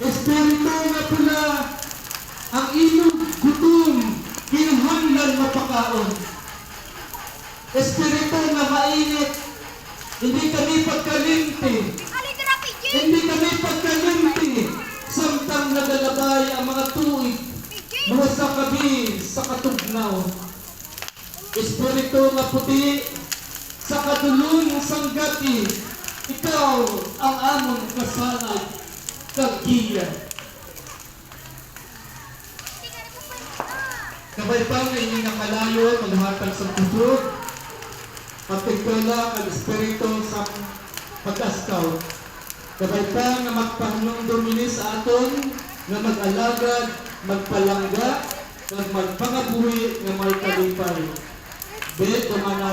Espiritu nga pula ang inyong gutom, kinahanglan mapakaon. Espiritu nga mainit, hindi kami G! hindi kami pagkalinti, samtang nagalabay ang mga tuig, mga sa kabi, sa katugnaw. Espiritu nga puti, sa kadulong sanggati, ikaw ang amon kasanay, kagiya. Kabay pa nga inyong nakalayo, maghatag sa kusog, patigkala ang Espiritu sa pag-askaw. Kabay pa nga magpahnong dumini sa aton, nga mag-alagad, magpalangga, nga magpangabuhi, nga may kalipay. Bet, naton,